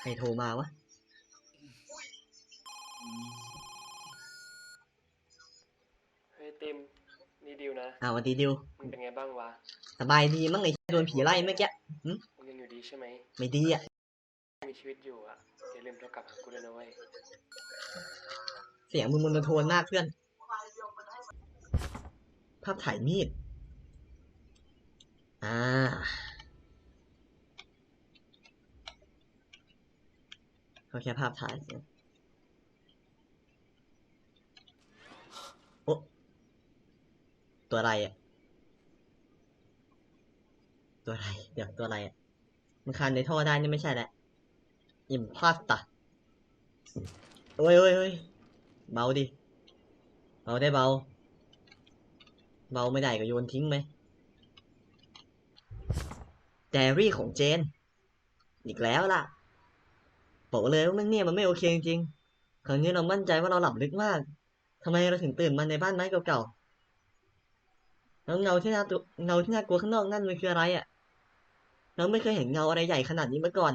ใครโทรมาวะ เฮ้ยติมนี่ดิวนะ อ้าวสวัสดีดิว มึงเป็นไงบ้างวะ สบายดีมั้งไอ้โดนผีไล่เมื่อกี้มึงยังอยู่ดีใช่ไหมไม่ดีอะ มีชีวิตอยู่อะอย่าลืมโทรกลับหากูด้วยนะเว้ย เสียงมึงมันโทนมากเพื่อน ภาพถ่ายมีด อ่า เขาแค่ภาพถ่ายเสียโอะตัวอะไรอะ ตัวอะไร เดี๋ยวตัวอะไรอะ มันคานในท่อได้นี่ไม่ใช่แหละอิมพลาสตาโอ้ยโอ้ยโอ้ยเบาดิ เบาได้เบา เบาไม่ได้ก็โยนทิ้งไหมแดรี่ของเจน อีกแล้วล่ะ บอกเลยว่ามันเนี่ยมันไม่โอเคจริงๆ ครั้งนี้เรามั่นใจว่าเราหลับลึกมากทำไมเราถึงตื่นมาในบ้านไม้เก่าๆ แล้วเงาที่น่าตัวเงาที่น่ากลัวข้างนอกนั่นมันคืออะไรอะ่ะ เราไม่เคยเห็นเงาอะไรใหญ่ขนาดนี้มาก่อน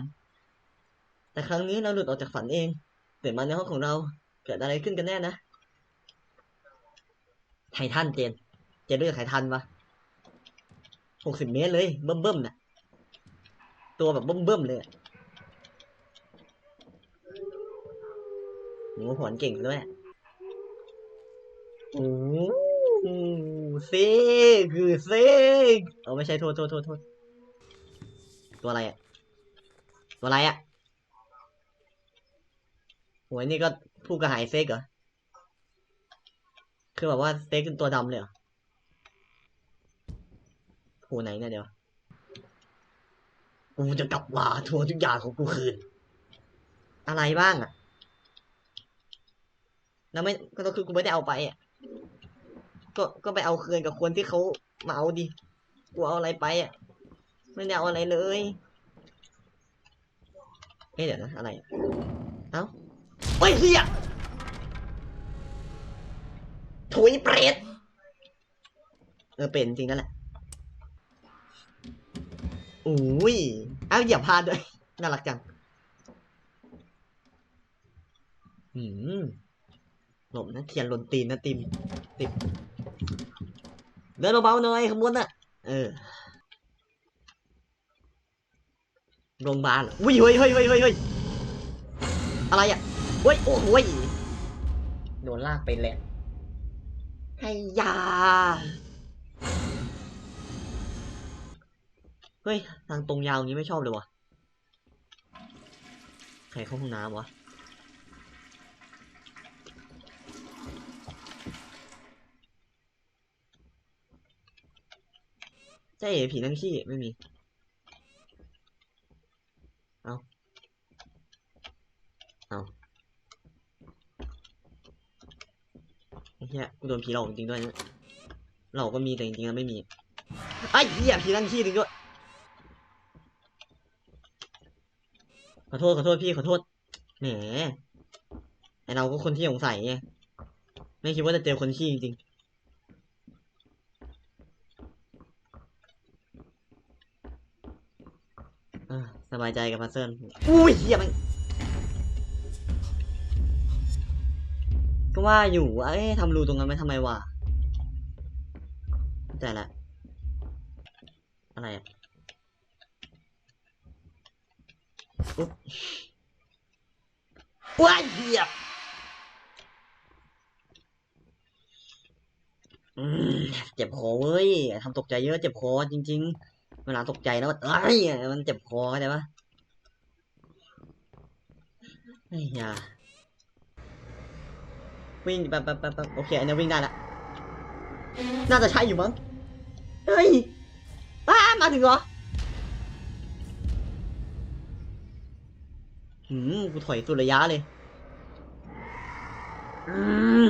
แต่ครั้งนี้เราหลุดออกจากฝันเองตื่นมาในห้องของเราเกิดอะไรขึ้นกันแน่นะ ไททันเจน เจนรู้จักไททันปะหกสิบเมตรเลยเบิ่มๆน่ะตัวแบบเบิ่มๆเลยอะ หนูหวนเก่งซะด้วยโอ้โหเซกคือเซกเอาไม่ใช่โทษโทษโทษโทษตัวอะไรอะตัวอะไรอะโหยนี่ก็ผู้กระหายเซกเหรอ คือแบบว่าสเต็กเป็นตัวดำเลยเหรอโหไหนเนี่ยเดี๋ยว กูจะกลับมาทวงทุกอย่างของกูคืน อะไรบ้างอะ แล้วไม่ก็คือกูไม่ได้เอาไปอะก็ก็ไปเอาคืนกับคนที่เขามาเอาดิกูเอาอะไรไปอะ ไม่ได้เอาอะไรเลยเอ๊ะเดี๋ยวนะอะไรเอ้าเฮ้ยเฮียถุยเปรตเออเป็นจริงนั่นแหละอุ้ยเอ้าเหยียบพลาดด้วย น่ารักจัง อืม หลบนะเทียนหล่นตีนนะติมติมเดินเบาๆหน่อยขบวนน่ะ เออโรงพยาบาลอุ้ยเฮ้ยเฮ้ยเฮ้ยเฮ้ยอะไรอะเฮ้ยโอ้โหยโดนลากไปแหละให้ยาเฮ้ย ทางตรงยาวงนี้ไม่ชอบเลยวะใครเข้าห้องน้ำวะ เจ๊ผีนั่งขี้ไม่มี เอาเอาไอ้เหี้ยกูโดนผีหลอกจริงด้วยนะหลอกก็มีแต่จริงๆแล้วไม่มี ไอ้เหี้ยผีนั่งขี้จริงด้วย ขอโทษขอโทษพี่ขอโทษ แหม ไอเราก็คนที่สงสัยไง ไม่คิดว่าจะเจอคนขี้จริงๆอะ สบายใจกับพัซเซิลอุ้ยเหี้ยมันก็ว่าอยู่ว่าเอ๊ะทำรูตรงนั้นไว้ทำไมวะเข้าใจละ อะไรอะอุ๊บว้ายเหี้ยเจ็บคอเว้ยทำตกใจเยอะเจ็บคอจริง ๆ เวลาตกใจแล้วมันเอ้ยมันเจ็บคอเข้าใจปะไอ้ยาวิ่งแป๊บแป๊บแป๊บแป๊บโอเคอันนี้วิ่งได้ละน่าจะใช่อยู่มั้งเฮ้ยอ้ามาถึงเหรอหืมกูถอยสุดระยะเลยอืม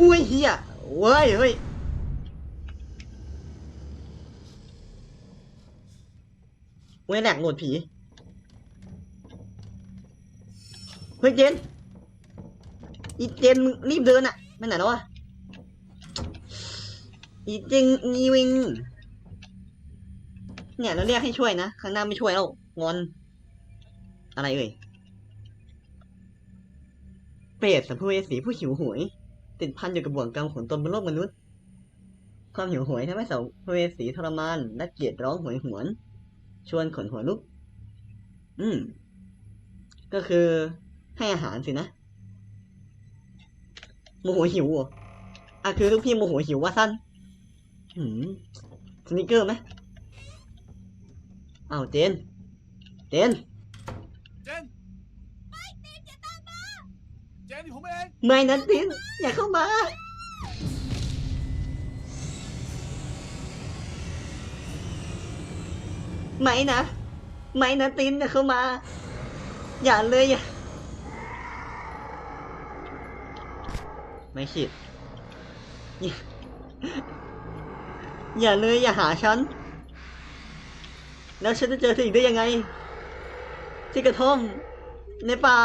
อุ้ยเฮียเว้ยเฮ้ย เว้ยแหลกโหนดผี เฮ้ยเจน อีเจนมึงรีบเดินอะไปไหนแล้ววะ อีเจนอีวิง เนี่ยเราเรียกให้ช่วยนะข้างหน้าไม่ช่วยแล้วงอน อะไรเอ่ยเปรตสัมภเวสีผู้หิวโหวยติดพันอยู่กับบ่วงกรรมของตนบนโลกมนุษย์ ความหิวโหวยทำให้สัมภเวสีทรมานและเกลียดร้องหวยหวน ชวนขนหัวลุก อืม ก็คือให้อาหารสินะโมโหหิวเหรออะคือลูกพี่โมโหหิวว่าสั้นหืมสนิกเกอร์ไหมอ้าวเจน เจน เจนไม่ตินอย่าตามมาเจนผมเองไม่นะตินอย่าเข้ามา ไม่นะไม่นะตินอย่าเข้ามา อย่าเลยอย่าไม่คิดอย่าอย่าเลยอย่าหาฉัน แล้วฉันจะเจอเธออีกได้ยังไง ที่กระท่อมในป่า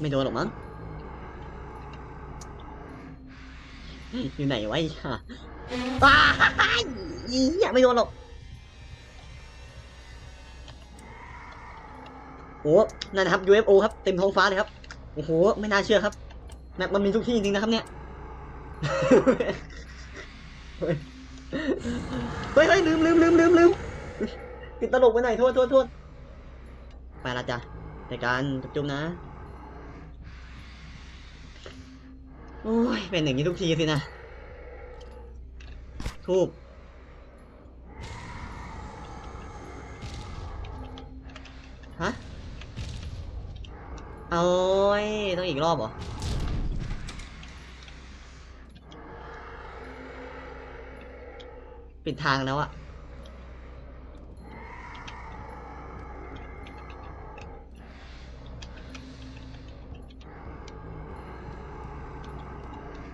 ไม่โดนหรอกมั้ง อยู่ไหนวะไอ้ห่าว้ายอีอย่าไม่โดนหรอกโอ้นั่นนะครับ UFO ครับ เต็มท้องฟ้าเลยครับ โอ้โห ไม่น่าเชื่อครับแมปมันมีทุกที่จริงๆนะครับเนี่ย เฮ้ยเฮ้ยลืมลืมลืมลืมลืมติดตลกไปหน่อยโทษโทษโทษไปละจ้ะในการจุ๊บๆนะ โอ้ย เป็นอย่างนี้ทุกทีสินะ ทูบฮะ เอาอ้ยต้องอีกรอบเหรอ ปิดทางแล้วอะ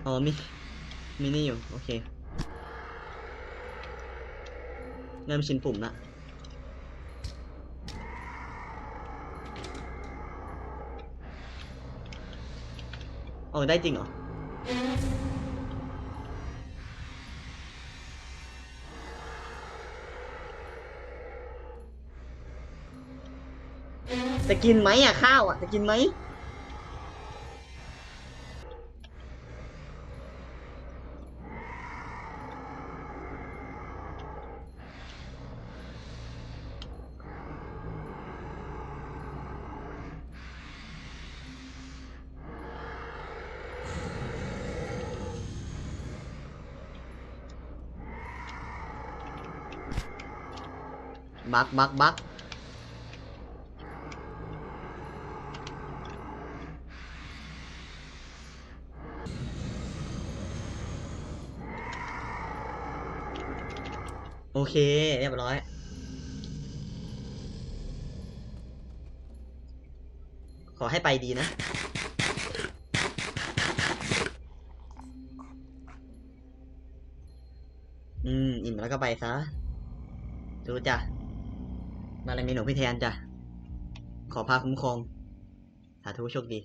อ๋อมีมีนี่อยู่โอเคเริ่มชินปุ่มละออกได้จริงเหรอจะกินไหมอะข้าวอะจะกินไหม บักบักบักโอเค เรียบร้อย ขอให้ไปดีนะ อืม อิ่มแล้วก็ไปซะดูจ้ะ บารมีหลวงพี่แทนจ้ะ ขอพาคุ้มครอง สาธุโชคดี